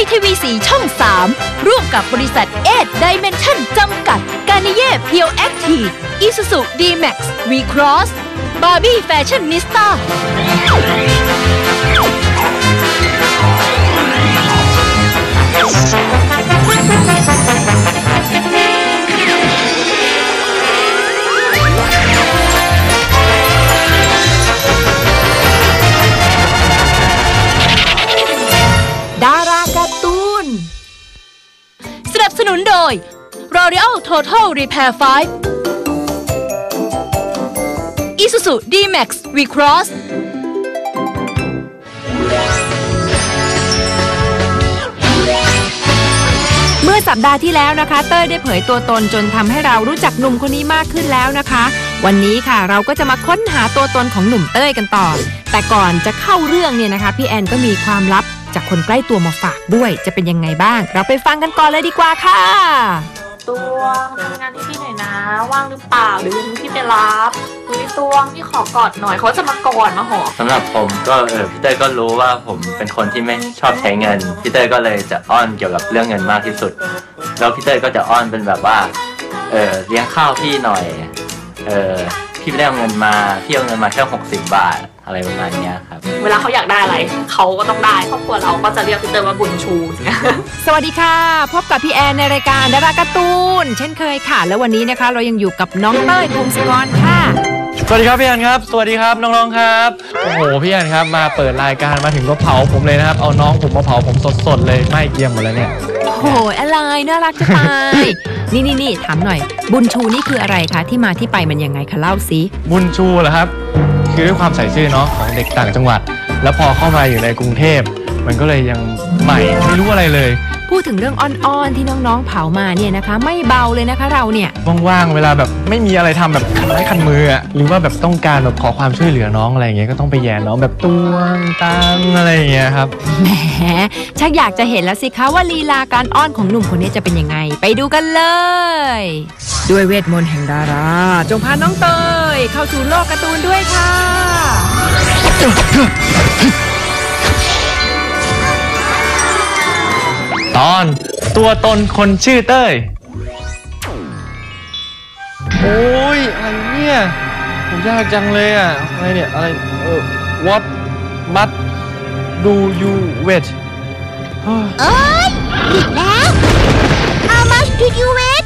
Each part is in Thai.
ยทีวีสีช่อง 3 ร่วมกับบริษัทเอ d ด i เมนชั่นจำกัด กานิเย่เพียวแอคทีฟอิสุสุดีแม็กซ์วีครอสบาร์บี้แฟชั่นนิสต้า นุนโดย L'Oreal Total Repair 5 Isuzu D-Max V-Cross เมื่อสัปดาห์ที่แล้วนะคะ เต้ยได้เผยตัวตนจนทำให้เรารู้จักหนุ่มคนนี้มากขึ้นแล้วนะคะ วันนี้ค่ะเราก็จะมาค้นหาตัวตนของหนุ่มเต้ยกันต่อ แต่ก่อนจะเข้าเรื่องเนี่ยนะคะ พี่แอนก็มีความลับ จากคนใกล้ตัวมาฝากด้วย จะเป็นยังไงบ้าง เราไปฟังกันก่อนเลยดีกว่าค่ะตัวทำงานที่พี่หน่อยนะ ว่างหรือเปล่าหรือพี่ไปรับคุยตวงพี่ขอกอดหน่อยเขาจะมากอดมาหอม สำหรับผมก็เออพี่เต้ยก็รู้ว่าผมเป็นคนที่ไม่ชอบใช้เงินพี่เต้ยก็เลยจะอ้อนเกี่ยวกับเรื่องเงินมากที่สุด แล้วพี่เต้ยก็จะอ้อนเป็นแบบว่าเออเลี้ยงข้าวพี่หน่อยเออพี่ไม่ได้เอาเงินมาพี่เอาเงินมาแค่หกสิบบาท อะไรประมาณเนี้ยครับ เวลาเขาอยากได้อะไรเขาก็ต้องได้ครอบครัวเราก็จะเรียกพี่เตยว่าบุญชูอย่างเงี้ยสวัสดีค่ะ พบกับพี่แอนในรายการดาราการ์ตูนเช่นเคยค่ะ แล้ววันนี้นะคะ เรายังอยู่กับน้องเต้ยพงศกรค่ะ สวัสดีครับพี่แอนครับ สวัสดีครับน้องๆครับ โอ้โหพี่แอนครับมาเปิดรายการมาถึงก็เผาผมเลยนะครับ เอาน้องผมมาเผาผมสดๆเลยไหม่เกรียมหมดแล้วเนี่ย โอ้โหอะไรน่ารักจะตาย นี่นี่นี่ถามหน่อย บุญชูนี่คืออะไรคะที่มาที่ไปมันยังไงคะเล่าสิบุญชูเหรอครับ คือด้วยความใส่ซื่อเนาะของเด็กต่างจังหวัด แล้วพอเข้ามาอยู่ในกรุงเทพ มันก็เลยยังใหม่ไม่รู้อะไรเลย พูดถึงเรื่องอ้อนๆที่น้องๆเผามาเนี่ยนะคะ ไม่เบาเลยนะคะเราเนี่ย ว่างๆ เวลาแบบไม่มีอะไรทำแบบคันไม้คันมืออะหรือว่าแบบต้องการแบบขอความช่วยเหลือน้องอะไรอย่างเงี้ยก็ต้องไปแย่น้องแบบตวงตังอะไรอย่างเงี้ยครับ แหมชักอยากจะเห็นแล้วสิคะว่าลีลาการอ้อนของหนุ่มคนนี้จะเป็นยังไง ไปดูกันเลย ด้วยเวทมนต์แห่งดารา จงพาน้องเตยเข้าสู่โลกการ์ตูนด้วยค่ะ ตอนตัวตนคนชื่อเต้ย โอ้ยอะไรเนี่ยผมยากจังเลยอะ อะไรเนี่ย อะไร เออ what but do you wait เฮ้ยเอ้ยผิดแล้ว How much did you wait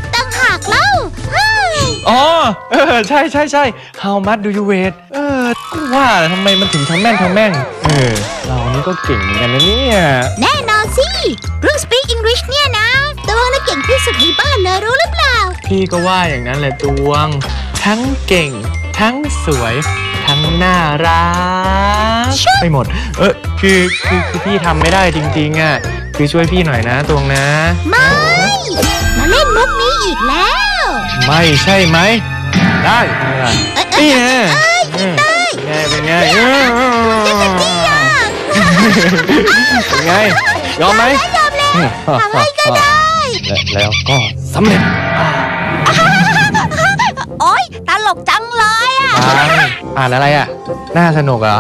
อ๋อเออใช่ใช่ใช่ how much do you wait เออก็ว่าแหละทำไมมันถึงทั้งแม่นทั้งแม่งเออเรานี่ก็เก่งเหมือนกันนะเนี่ยแน่นอนสิเรื่อง speak English เนี่ยนะตัวน่ะเก่งที่สุดในบ้านเลยรู้หรือเปล่า พี่ก็ว่าอย่างนั้นแหละตวง ทั้งเก่ง ทั้งสวย ทั้งน่ารักไปหมด เออคือคือคือพี่ทำไม่ได้จริงๆอะคือช่วยพี่หน่อยนะตวงนะ ไม่ มาเล่นมุกนี้อีกแล้ว ไม่ใช่ไหม ได้ไม่ได้นี่ไงอืมเป็นไงเป็นไงเออเป็นไง ยอมไหมยอมแล้วทำให้ก็ได้ และแล้วก็สำเร็จ โอ๊ย ตลกจังเลยอะอ่านอ่านอะไรอะ น่าสนุกเหรอ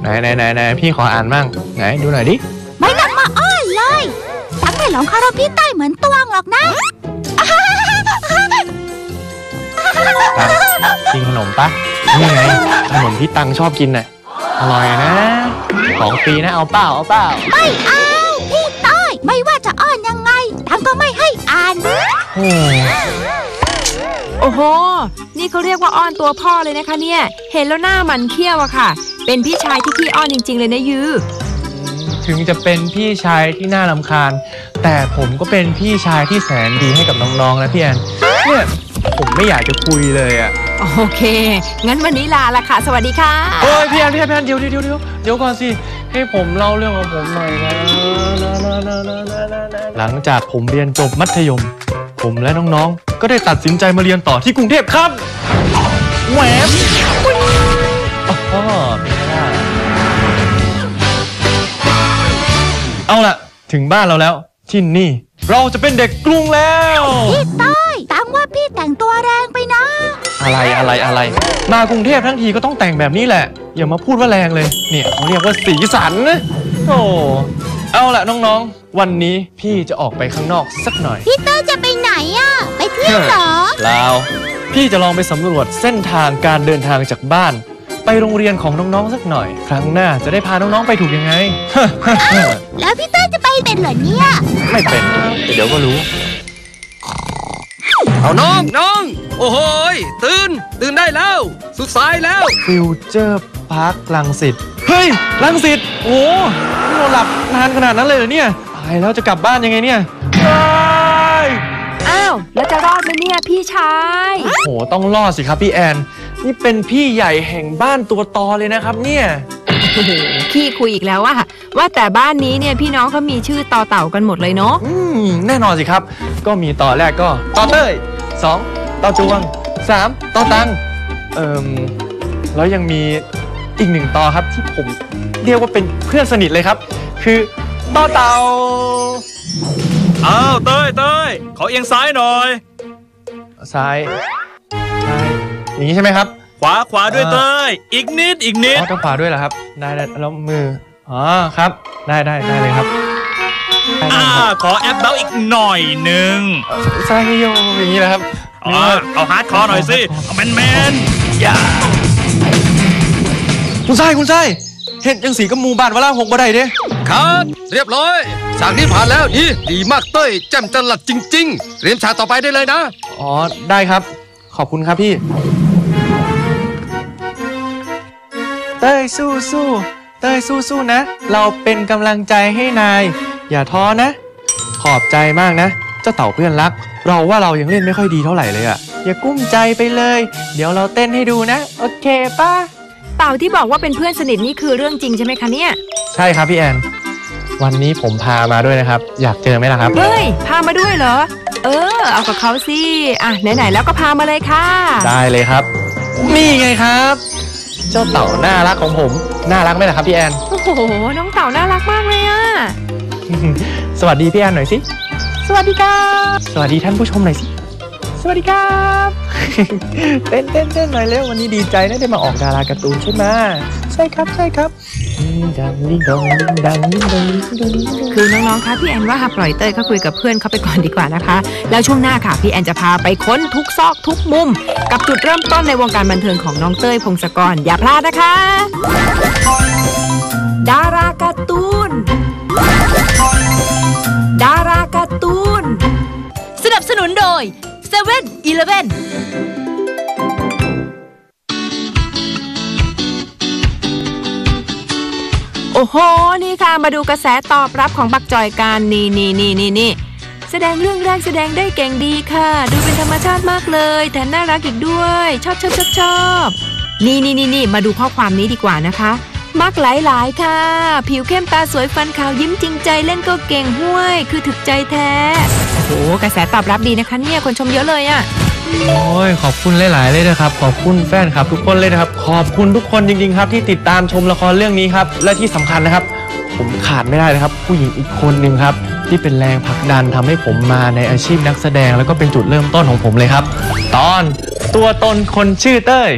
ไหนไหนไหนไหนพี่ขออ่านมั่งไหนดูหน่อยดิ ไม่ต้องมาอ้อนเลยทั้งไม่หลงคารพพี่ใต้เหมือนตวงหรอกนะ ตังกินขนมปะนี่ไงขนมที่ตังชอบกินน่ะอร่อยนะ ของฟรีนะเอาเปล่าเอาเปล่าไม่เอาพี่ต้อยไม่ว่าจะอ้อนยังไงทั้งก็ไม่ให้อ่านโอ้โอ้โห นี่เขาเรียกว่าอ้อนตัวพ่อเลยนะคะเนี่ย เห็นแล้วหน้ามันเขี้ยวอะค่ะ เป็นพี่ชายที่ขี้อ้อนจริง ๆ เลยนะยือถึงจะเป็นพี่ชายที่น่ารำคาญ แต่ผมก็เป็นพี่ชายที่แสนดีให้กับน้องๆนะพี่แอนเนี่ย ผมไม่อยากจะคุยเลยอะ โอเค งั้นวันนี้ลาละค่ะ สวัสดีค่ะโอ้ยพี่แอนพี่แอนพี่แอนเดี๋ยวเดี๋ยวเดี๋ยวเดี๋ยวเดี๋ยวก่อนสิ ให้ผมเล่าเรื่องของผมหน่อยนะหลังจากผมเรียนจบมัธยม ผมและน้องๆ ก็ได้ตัดสินใจมาเรียนต่อที่กรุงเทพครับแหวบอ๋อไม่ได้เอาล่ะ ถึงบ้านเราแล้ว ที่นี่ เราจะเป็นเด็กกรุงแล้ว พี่ใต้ตั งว่าพี่แต่งตัวแรงไปนะ อะไรอะไรอะไร มากรุงเทพทั้งทีก็ต้องแต่งแบบนี้แหละ อย่ามาพูดว่าแรงเลย เนี่ยเขาเรียกว่าสีสันนะโอ้เอาละน้องๆ วันนี้พี่จะออกไปข้างนอกสักหน่อย พี่เต้ยจะไปไหนอะ ไปเที่ยวเหรอลาวพี่จะลองไปสำรวจเส้นทางการเดินทางจากบ้าน ไปโรงเรียนของน้องๆสักหน่อย ครั้งหน้าจะได้พาน้องๆไปถูกยังไง แล้วพี่เต้ยจะไปเป็นเหรอเนี่ย ไม่เป็นแต่เดี๋ยวก็รู้ เอาน้องน้อง โอ้โหยตื่น ตื่นได้แล้ว สุดสายแล้ว ฟิวเจอร์พาร์คลังสิตเฮ้ยลังสิตโอ้นี่เราหลับนานขนาดนั้นเลยเหรอเนี่ยตายแล้วจะกลับบ้านยังไงเนี่ยว้ายอ้าว แล้วจะรอดไหมเนี่ยพี่ชาย โอ้โหต้องรอดสิครับพี่แอน นี่เป็นพี่ใหญ่แห่งบ้านตัวตอเลยนะครับเนี่ยโอ้โหขี้คุยอีกแล้วว่าว่าแต่บ้านนี้เนี่ยพี่น้องเขามีชื่อต่อเต่ากันหมดเลยเนาะ อืมแน่นอนสิครับ ก็มีต่อแรกก็ต่อเต้ย สองต่อจวงสามต่อตังเอ่มแล้วยังมีอีกหนึ่งต่อครับที่ผมเรียกว่าเป็นเพื่อนสนิทเลยครับ คือต่อเต่าอ้าวเต้ยเต้ยขอเอียงซ้ายหน่อย ซ้ายใช่อย่างนี้ใช่ไหมครับ ขวาขวาด้วยอ่าเต้ยอีกนิดอีกนิด อ๋อต้องขวาด้วยเหรอครับ ได้ได้แล้วมืออ๋อครับ ได้ได้ได้เลยครับได้ อ่าได้ครับขอแอปเบลอีกหน่อยหนึ่งซ้ายโยอย่างนี้นะครับอ๋อเอาฮาร์ดคอร์หน่อยสิเอาแมนแมนอย่าคุณไส้คุณไส้เห็นยังสีกับหมูบานวะล่าหกบ่ได้เด้ครับเรียบร้อยฉากนี้ผ่านแล้วดีดีมากเต้ยแจ่มจลัดจริง ๆเตรียมฉากต่อไปได้เลยนะ อ๋อ ได้ครับ ขอบคุณครับพี่ เต้ยสู้สู้เต้ยสู้สู้นะ เราเป็นกำลังใจให้นาย อย่าท้อนะ ขอบใจมากนะ เจ้าเต่าเพื่อนรัก เราว่าเรายังเล่นไม่ค่อยดีเท่าไหร่เลยอะอย่ากุ้มใจไปเลย เดี๋ยวเราเต้นให้ดูนะ โอเคป่ะ เต่าที่บอกว่าเป็นเพื่อนสนิทนี่คือเรื่องจริงใช่ไหมคะเนี่ย ใช่ครับพี่แอน วันนี้ผมพามาด้วยนะครับ อยากเจอไหมล่ะครับ เฮ้ย พามาด้วยเหรอ เออ เอากับเขาสิ อะ ไหนๆ แล้วก็พามาเลยค่ะ ได้เลยครับ นี่ไงครับ เจ้าเต่าน่ารักของผม น่ารักไหมล่ะครับพี่แอน โอ้โห น้องเต่าน่ารักมากเลยอะ สวัสดีพี่แอนหน่อยสิ สวัสดีครับ สวัสดีท่านผู้ชมหน่อยสิ สวัสดีครับ เต้นเต้นเต้นหน่อยเร็ววันนี้ดีใจนะได้มาออกดาราการ์ตูนใช่ไหมใช่ครับใช่ครับลิงดังลิงดองลิงดังลิงดองลิงดองลิงดอง คือน้องๆ คะพี่แอนว่าปล่อยเต้ยเขาคุยกับเพื่อนเขาไปก่อนดีกว่านะคะ แล้วช่วงหน้าค่ะพี่แอนจะพาไปค้นทุกซอกทุกมุม กับจุดเริ่มต้นในวงการบันเทิงของน้องเต้ยพงศกรอย่าพลาดนะคะ ดาราการ์ตูน ดาราการ์ตูน สนับสนุนโดย7 e เ e ่ e อโอ้โห นี่ค่ะ มาดูกระแสตอบรับของบักจอยกันนี่นี่นี่นี่นี่แสดงเรื่องแรกแสดงได้เก่งดีค่ะ ดูเป็นธรรมชาติมากเลย แถมน่ารักอีกด้วย ชอบชอบชอบชอบนี่นี่นี่นี่มาดูข้อความนี้ดีกว่านะคะ มักหลายหลายๆ ค่ะ ผิวเข้มตาสวยฟันขาวยิ้มจริงใจเล่นก็เก่งห้วย คือถึกใจแท้โอ้โหกระแสตอบรับดีนะคะเนี่ยคนชมเยอะเลยอะโอ้ยขอบคุณหลาย ๆ เลยนะครับ ขอบคุณแฟนครับทุกคนเลยนะครับ ขอบคุณทุกคนจริง ๆ ครับ ที่ติดตามชมละครเรื่องนี้ครับ และที่สำคัญนะครับ ผมขาดไม่ได้นะครับ ผู้หญิงอีกคนหนึ่งครับ ที่เป็นแรงผลักดันทำให้ผมมาในอาชีพนักแสดง แล้วก็เป็นจุดเริ่มต้นของผมเลยครับ ตอนตัวตนคนชื่อเต้ย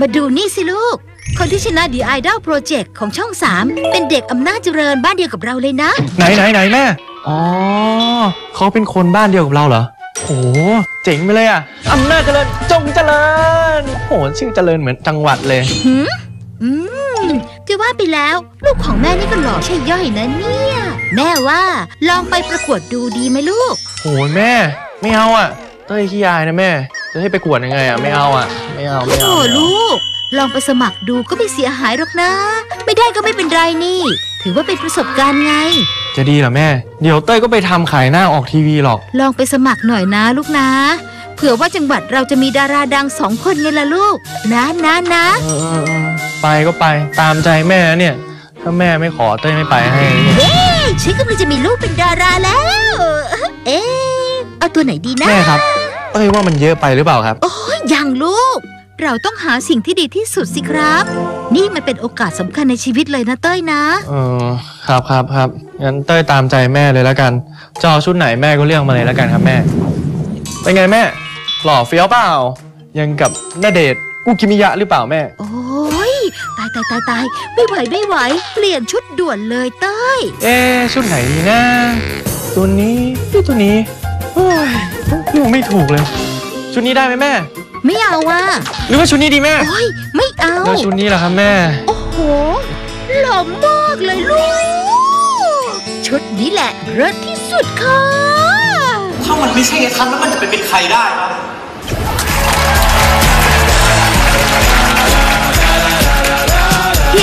มาดูนี่สิลูก คนที่ชนะ The Idol Project ของช่อง3เป็นเด็กอำนาจเจริญบ้านเดียวกับเราเลยนะ ไหนไหนไหนแม่ อ๋อเขาเป็นคนบ้านเดียวกับเราเหรอโหเจ๋งไปเลยอะอำนาจเจริญจงเจริญโหชื่อเจริญเหมือนจังหวัดเลย หืมอืมจะว่าไปแล้ว ลูกของแม่นี่ก็หล่อใช่ย่อยนะเนี่ย แม่ว่าลองไปประกวดดูดีไหมลูก โหยแม่ ไม่เอาอะ เต้ยขี้อายนะแม่ จะให้ไปกวดยังไงอะไม่เอาอะไม่เอาไม่เอาโอ้ไม่เอาลูก ลองไปสมัครดูก็ไม่เสียหายหรอกนะ ไม่ได้ก็ไม่เป็นไรนี่ ถือว่าเป็นประสบการณ์ไง จะดีเหรอแม่ เดี๋ยวเต้ยก็ไปทำขายหน้าออกทีวีหรอก ลองไปสมัครหน่อยนะลูกนะ เผื่อว่าจังหวัดเราจะมีดาราดังสองคนไงล่ะลูก นะนะนะเออเออเออไปก็ไปตามใจแม่นะเนี่ย ถ้าแม่ไม่ขอเต้ยไม่ไปให้นะเนี่ยเฮ้ยฉันกำลังจะมีลูกเป็นดาราแล้ว เอ๊ะเอาตัวไหนดีนะ แม่ครับ เต้ยว่ามันเยอะไปหรือเปล่าครับ โอ้ยยังลูก เราต้องหาสิ่งที่ดีที่สุดสิครับ นี่มันเป็นโอกาสสำคัญในชีวิตเลยนะเต้ยนะ เออครับครับครับงั้นเต้ยตามใจแม่เลยแล้วกันจะเอาชุดไหนแม่ก็เลือกมาเลยแล้วกันครับแม่ เป็นไงแม่ หล่อเฟี้ยวเปล่า ยังกับณเดชน์กุกิมิยะหรือเปล่าแม่ โอ้ยตายตายตายตายไม่ไหวไม่ไหว เปลี่ยนชุดด่วนเลยเต้ย เอ๊ะชุดไหนดีนะ ตัวนี้หรือตัวนี้ เฮ้ยเลือกไม่ถูกเลย ชุดนี้ได้ไหมแม่ ไม่เอาว่ะ หรือว่าชุดนี้ดีแม่โอ้ยไม่เอาแล้วชุดนี้ล่ะครับแม่ โอ้โหหล่อมากเลยลูก ชุดนี้แหละเลิศที่สุดค่ะ ถ้ามันไม่ใช่ไอ้ทันแล้วมันจะไปเป็นใครได้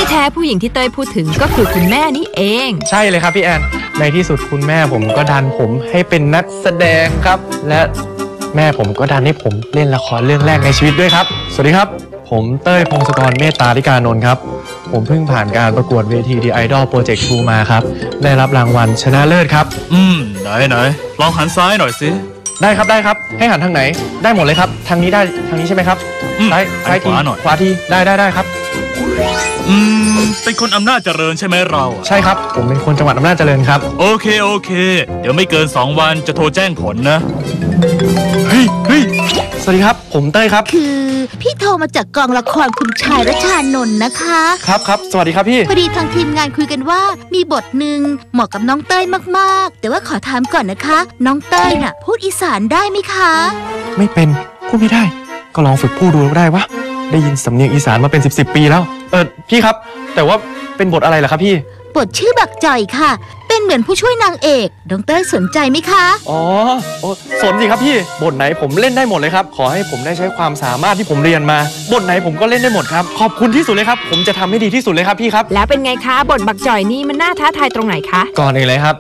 ที่แท้ผู้หญิงที่เต้ยพูดถึงก็คือคุณแม่นี่เอง ใช่เลยครับพี่แอน ในที่สุดคุณแม่ผมก็ดันผมให้เป็นนักแสดงครับ และแม่ผมก็ดันให้ผมเล่นละครเรื่องแรกในชีวิตด้วยครับ สวัสดีครับ ผมเต้ยพงศกรเมตตาธิการนนท์ครับ ผมเพิ่งผ่านการประกวดเวที The Idol Project 2มาครับ ได้รับรางวัลชนะเลิศครับ อืม ไหนไหนลองหันซ้ายหน่อยสิ ได้ครับได้ครับ ให้หันทางไหน ได้หมดเลยครับ ทางนี้ได้ ทางนี้ใช่ไหมครับ อืมซ้ายซ้ายทีขวาหน่อย ขวาที ได้ได้ได้ครับ อืม เป็นคนอำนาจเจริญใช่ไหมเราอะใช่ครับ ผมเป็นคนจังหวัดอำนาจเจริญครับ โอเคโอเค เดี๋ยวไม่เกิน 2 วันจะโทรแจ้งผลนะ เฮ้ยเฮ้ยสวัสดีครับ ผมเต้ยครับ คือพี่โทรมาจากกองละครคุณชายรัชานนท์นะคะ ครับครับ สวัสดีครับพี่ พอดีทางทีมงานคุยกันว่ามีบทหนึ่งเหมาะกับน้องเต้ยมากๆ แต่ว่าขอถามก่อนนะคะ น้องเต้ยน่ะ พูดอีสานได้ไหมคะ ไม่เป็น พูดไม่ได้ ก็ลองฝึกพูดดูก็ได้วะ ได้ยินสำเนียงอีสานมาเป็น 10บสปีแล้ว เออพี่ครับ แต่ว่าเป็นบทอะไรล่ะครับพี่ บทชื่อบักจ่อยค่ะ เป็นเหมือนผู้ช่วยนางเอกน้องเต้ยสนใจไหมคะ อ๋อโอ้สนสิครับพี่ บทไหนผมเล่นได้หมดเลยครับ ขอให้ผมได้ใช้ความสามารถที่ผมเรียนมา บทไหนผมก็เล่นได้หมดครับ ขอบคุณที่สุดเลยครับ ผมจะทำให้ดีที่สุดเลยครับพี่ครับ แล้วเป็นไงคะ บทบักจ่อยนี่มันน่าท้าทายตรงไหนคะ ก่อนอื่นเลยครับ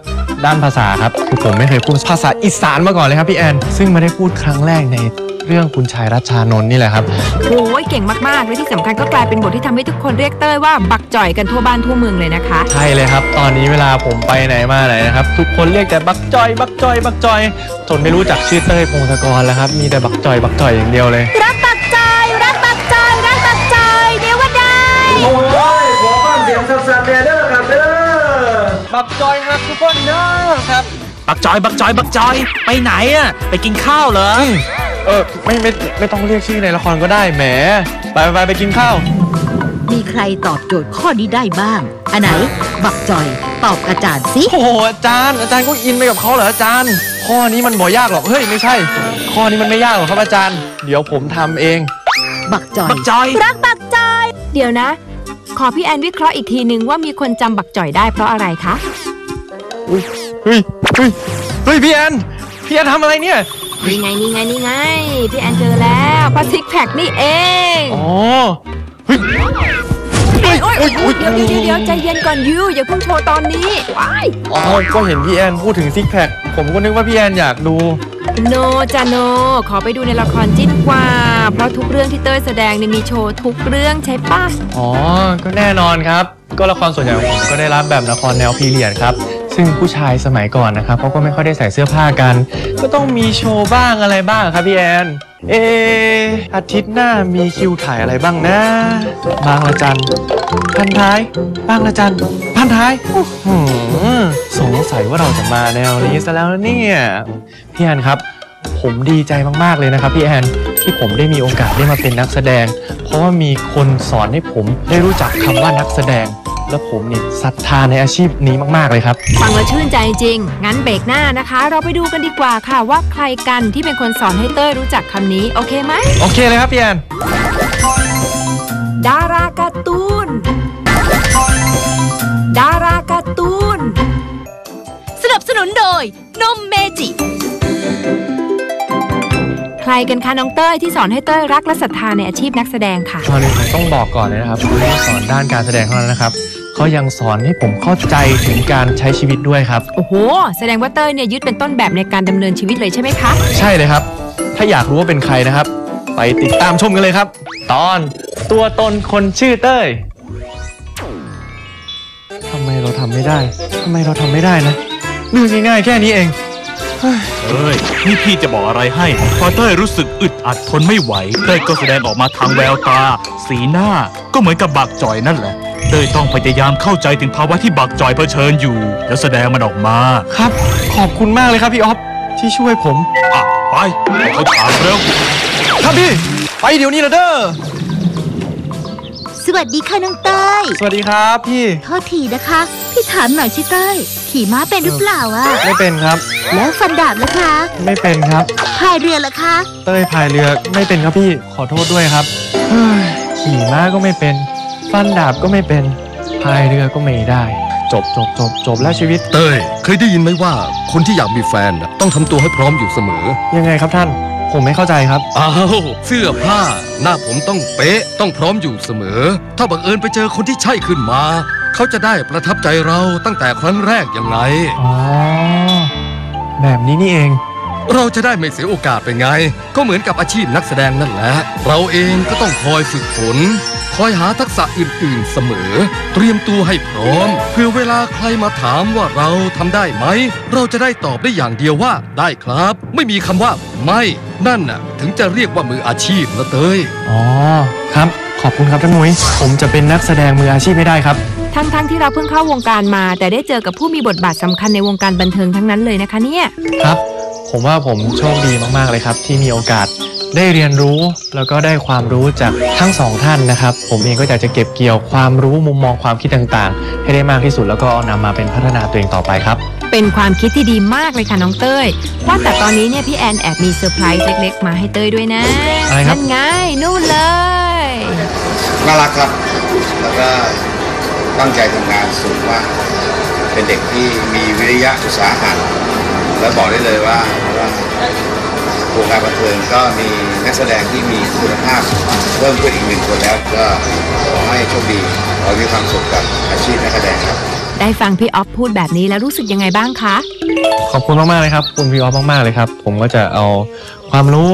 ด้านภาษาครับคือผมไม่เคยพูดภาษาอีสานมาก่อนเลยครับพี่แอน ซึ่งมาได้พูดครั้งแรกใน เรื่องคุณชายรัชชานนท์นี่แหละครับ โอ้ยเก่งมากๆ และที่สำคัญก็กลายเป็นบทที่ทำให้ทุกคนเรียกเต้ยว่าบักจ่อยกันทั่วบ้านทั่วเมืองเลยนะคะ ใช่เลยครับ ตอนนี้เวลาผมไปไหนมาไหนนะครับ ทุกคนเรียกแต่บักจอย บักจอย บักจอย จนไม่รู้จักชื่อเต้ยพงศกรแล้วครับ มีแต่บักจอยบักจอยอย่างเดียวเลย รักบักจ่อยรักบักจ่อยรักบักจ่อยเดี๋ยวว่าได้ โอ้ยขอฟังเสียงสั่นๆเด้อครับเด้อบักจอยครับทุกคนเด้อครับ บักจอย บักจอย บักจอย ไปไหนอะไปกินข้าวเหรอ เออไม่ไม่ไม่ต้องเรียกชื่อในละครก็ได้แหมไปไปไปไปกินข้าว มีใครตอบโจทย์ข้อนี้ได้บ้าง อันไหน บักจ่อย ตอบอาจารย์สิ โอ้โหอาจารย์ อาจารย์ก็อินไปกับเขาเหรออาจารย์ ข้อนี้มันบ่ยากหรอกเฮ้ยไม่ใช่ ข้อนี้มันไม่ยากหรอกครับอาจารย์ เดี๋ยวผมทำเอง บักจ่อย บักจอย รักบักจ่อย เดี๋ยวนะ ขอพี่แอนวิเคราะห์อีกทีนึงว่ามีคนจำบักจ่อยได้เพราะอะไรคะอุ้ยเฮ้ยเฮ้ยเฮ้ยพี่แอนพี่แอนทำอะไรเนี่ย นี่ไงนี่ไงนี่ไง พี่แอนเจอแล้วเพราะซิกแพคนี่เองอ๋อเฮ้ยเฮ้ยโอ๊ยโอ๊ยโอ๊ยเดี๋ยวเดี๋ยวเดี๋ยวใจเย็นก่อนยูอย่าเพิ่งโชว์ตอนนี้ว้ายอ๋อก็เห็นพี่แอนพูดถึงซิกแพคผมก็นึกว่าพี่แอนอยากดูโนจาโน ขอไปดูในละครจิ้นกว่า เพราะทุกเรื่องที่เต้ยแสดงเนี่ยมีโชว์ทุกเรื่องใช่ปะอ๋อ ก็แน่นอนครับ ก็ละครส่วนใหญ่ของผมก็ได้รับแบบละครแนวพีเรียดครับ ซึ่งผู้ชายสมัยก่อนนะครับเขาก็ไม่ค่อยได้ใส่เสื้อผ้ากัน ก็ต้องมีโชว์บ้างอะไรบ้างครับพี่แอนเอออาทิตย์หน้ามีคิวถ่ายอะไรบ้างนะ บางละจันพันท้าย บางละจันพันท้ายอือหือสงสัยว่าเราจะมาแนวนี้ซะแล้วเนี่ยพี่แอนครับ ผมดีใจมากๆเลยนะครับพี่แอนที่ผมได้มีโอกาสได้มาเป็นนักแสดง เพราะว่ามีคนสอนให้ผมได้รู้จักคำว่านักแสดง และผมนี่ศรัทธาในอาชีพนี้มากๆเลยครับ ฟังแล้วชื่นใจจริง งั้นเบรกหน้านะคะ เราไปดูกันดีกว่าค่ะว่าใครกันที่เป็นคนสอนให้เต้ยรู้จักคำนี้ โอเคไหม โอเคเลยครับพี่แอนดาราการ์ตูน ดาราการ์ตูน สนับสนุนโดยนมเมจิ ใครกันคะน้องเต้ยที่สอนให้เต้ยรักและศรัทธาในอาชีพนักแสดงค่ะตอนนี้ผมต้องบอกก่อนเลยนะครับเขาไม่ได้สอนด้านการแสดงเท่านั้นนะครับ เขายังสอนให้ผมเข้าใจถึงการใช้ชีวิตด้วยครับ โอ้โห แสดงว่าเต้ยเนี่ยยึดเป็นต้นแบบในการดำเนินชีวิตเลยใช่ไหมคะ ใช่เลยครับ ถ้าอยากรู้ว่าเป็นใครนะครับ ไปติดตามชมกันเลยครับ ตอนตัวตนคนชื่อเต้ยทำไมเราทำไม่ได้ทำไมเราทำไม่ได้นะเรื่องง่ายๆแค่นี้เองเอ้ยนี่พี่จะบอกอะไรให้พอเต้ยรู้สึกอึดอัดทนไม่ไหว เต้ยก็แสดงออกมาทางแววตา สีหน้าก็เหมือนกับบักจอยนั่นแหละ เต้ยต้องพยายามเข้าใจถึงภาวะที่บักจอยเผชิญอยู่ แล้วแสดงมันออกมาครับ ขอบคุณมากเลยครับพี่ออฟที่ช่วยผมอะไปเขาถามเร็ว ครับพี่ ไปเดี๋ยวนี้นะเด้อสวัสดีค่ะน้องเต้ยสวัสดีครับพี่ โทษทีนะคะ พี่ถามหน่อยสิเต้ยขี่ม้าเป็นหรือเปล่าอะไม่เป็นครับ แล้วฟันดาบล่ะคะไม่เป็นครับ พายเรือล่ะคะ เต้ยพายเรือไม่เป็นครับพี่ขอโทษด้วยครับเฮ้ยขี่ม้าก็ไม่เป็น ฟันดาบก็ไม่เป็นพายเรือก็ไม่ได้ จบจบจบจบแล้วชีวิต เต้ยเคยได้ยินไหมว่าคนที่อยากมีแฟนน่ะต้องทำตัวให้พร้อมอยู่เสมอ ยังไงครับท่าน ผมไม่เข้าใจครับ อ้าวเสื้อผ้า หน้าผมต้องเป๊ะ ต้องพร้อมอยู่เสมอ ถ้าบังเอิญไปเจอคนที่ใช่ขึ้นมา เขาจะได้ประทับใจเราตั้งแต่ครั้งแรกยังไง อ๋อ แบบนี้นี่เอง เราจะได้ไม่เสียโอกาสไปไง ก็เหมือนกับอาชีพนักแสดงนั่นแหละ เราเองก็ต้องคอยฝึกฝน คอยหาทักษะอื่นๆเสมอ เตรียมตัวให้พร้อม เพื่อเวลาใครมาถามว่าเราทำได้ไหม เราจะได้ตอบได้อย่างเดียวว่าได้ครับ ไม่มีคำว่าไม่ นั่นน่ะ ถึงจะเรียกว่ามืออาชีพนะเตยอ๋อครับ ขอบคุณครับท่านมุ้ยผมจะเป็นนักแสดงมืออาชีพไม่ได้ครับ ทั้งๆที่เราเพิ่งเข้าวงการมา แต่ได้เจอกับผู้มีบทบาทสำคัญในวงการบันเทิงทั้งนั้นเลยนะคะเนี่ย ครับ ผมว่าผมโชคดีมากๆเลยครับ ที่มีโอกาส ได้เรียนรู้แล้วก็ได้ความรู้จากทั้งสองท่านนะครับ ผมเองก็อยากจะเก็บเกี่ยวความรู้มุมมองความคิดต่างๆ ให้ได้มากที่สุดแล้วก็เอานำมาเป็นพัฒนาตัวเองต่อไปครับ เป็นความคิดที่ดีมากเลยค่ะน้องเต้ยว่าแต่ตอนนี้เนี่ยพี่แอนแอบมีเซอร์ไพรส์เล็กๆ มาให้เต้ยด้วยนะอะไรครับ นั่นไงนู่นเลย น่ารักครับ แล้วก็ตั้งใจทำงานสูงมาก เป็นเด็กที่มีวิริยะอุตสาหะและบอกได้เลยว่าว่า วงการบันเทิงก็มีนักแสดงที่มีคุณภาพเพิ่มขึ้นอีกหนึ่งคนแล้วก็ขอให้โชคดีขอให้มีความสุขกับอาชีพนักแสดงครับ ได้ฟังพี่ออฟพูดแบบนี้แล้วรู้สึกยังไงบ้างคะ ขอบคุณมากๆเลยครับขอบคุณพี่ออฟมากๆเลยครับ ผมก็จะเอาความรู้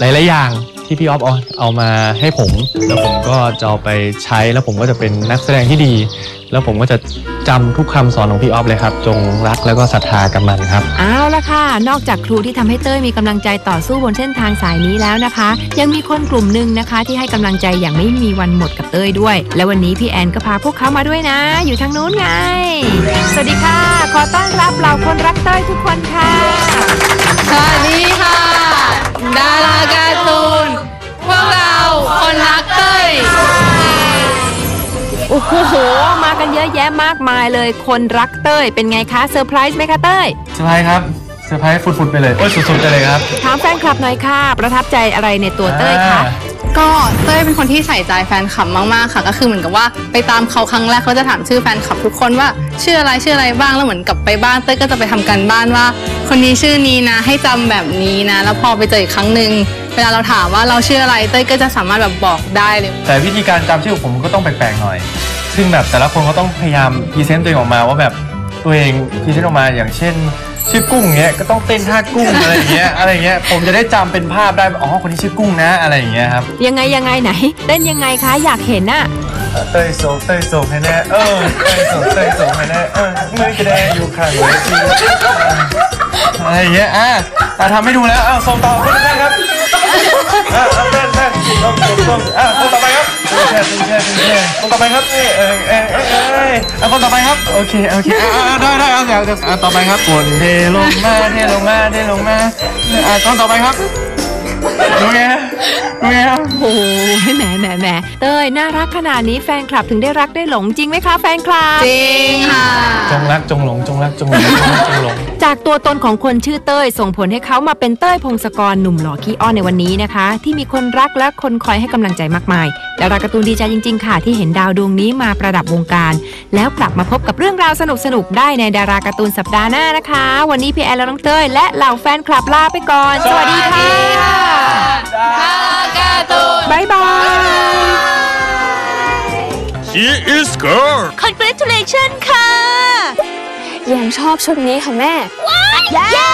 หลายๆอย่าง ที่พี่ออฟเอาเอามาให้ผม แล้วผมก็จะเอาไปใช้แล้วผมก็จะเป็นนักแสดงที่ดี แล้วผมก็จะจำทุกคำสอนของพี่ออฟเลยครับ จงรักแล้วก็ศรัทธากับมันครับ เอาละค่ะ นอกจากครูที่ทำให้เต้ยมีกำลังใจต่อสู้บนเส้นทางสายนี้แล้วนะคะ ยังมีคนกลุ่มหนึ่งนะคะ ที่ให้กำลังใจอย่างไม่มีวันหมดกับเต้ยด้วย และวันนี้พี่แอนก็พาพวกเขามาด้วยนะ อยู่ทางนู้นไง สวัสดีค่ะ ขอต้อนรับเหล่าคนรักเต้ยทุกคนค่ะ สวัสดีค่ะ ดาราการ์ตูนพวกเราคนรักเต้ยโอ้โห มากันเยอะแยะมากมายเลยคนรักเต้ย เป็นไงคะเซอร์ไพรส์ไหมคะเต้ยเซอร์ไพรส์ครับเซอร์ไพรส์ฟุดๆไปเลยโอ้ยสุดๆไปเลยครับ ถามแฟนคลับหน่อยค่ะ ประทับใจอะไรในตัวเต้ยคะ ก็เต้ยเป็นคนที่ใส่ใจแฟนคลับมากๆค่ะ ก็คือเหมือนกับว่าไปตามเขาครั้งแรกเขาจะถามชื่อแฟนคลับทุกคนว่าชื่ออะไรชื่ออะไรบ้างแล้วเหมือนกับไปบ้านเต้ยก็จะไปทำกันบ้านว่า คนนี้ชื่อนี้นะ ให้จำแบบนี้นะ แล้วพอไปเจออีกครั้งหนึ่งเวลาเราถามว่าเราชื่ออะไรเต้ยก็จะสามารถแบบบอกได้เลย แต่วิธีการจำชื่อผมก็ต้องแปลกๆหน่อย ซึ่งแบบแต่ละคนก็ต้องพยายามพรีเซนต์ตัวเองออกมาว่าแบบตัวเองพรีเซนต์ออกมาอย่างเช่น ชื่อกุ้งเงี้ยก็ต้องเต้นท่ากุ้งอะไรอย่างเงี้ยอะไรอย่างเงี้ยผมจะได้จำเป็นภาพได้อ๋อคนนี้ชื่อกุ้งนะอะไรอย่างเงี้ยครับยังไงยังไงไหนเต้นยังไงคะอยากเห็นน่ะ เต้ยโศกเต้ยโศกให้แน่เออเต้ยโศกเต้ยโศกให้แน่เออเมื่อกี้ได้อยู่ข้างหัวทีอะไรอย่างเงี้ยอะอะทำให้ดูแล้วอะส่งต่อคนได้ครับอะอะเต้นเต้น ต้องต้ององอะคนต่อไปครับแช่แช่แช่คนต่อไปครับเออเออเออเออเอออะคนต่อไปครับ โอเค โอเคอะอะได้ได้อะเดี๋ยวเดี๋ยวอะต่อไปครับฝนเทลงมาเทลงมาเทลงมาอะคนต่อไปครับดูไงฮะดูไงครับโอ้โหแหมแหมแหมเต้ยน่ารักขนาดนี้แฟนคลับถึงได้รักได้หลงจริงไหมคะแฟนคลับ จริงค่ะ จงรักจงหลงจงรักจงหลงจงรักจงหลง จากตัวตนของคนชื่อเต้ย ส่งผลให้เขามาเป็นเต้ยพงศกรหนุ่มหล่อขี้อ้อนในวันนี้นะคะ ที่มีคนรักและคนคอยให้กำลังใจมากมายดาราการ์ตูนดีใจจริง ๆ ค่ะ ที่เห็นดาวดวงนี้มาประดับวงการ แล้วกลับมาพบกับเรื่องราวสนุกๆได้ในดาราการ์ตูนสัปดาห์หน้านะคะ วันนี้พี่แอนและน้องเต้ยและเหล่าแฟนคลับลาไปก่อน สวัสดีค่ะดาราการ์ตูนบ๊ายบาย She is girl Congratulation ค่ะแยมชอบชุดนี้ค่ะแม่เย้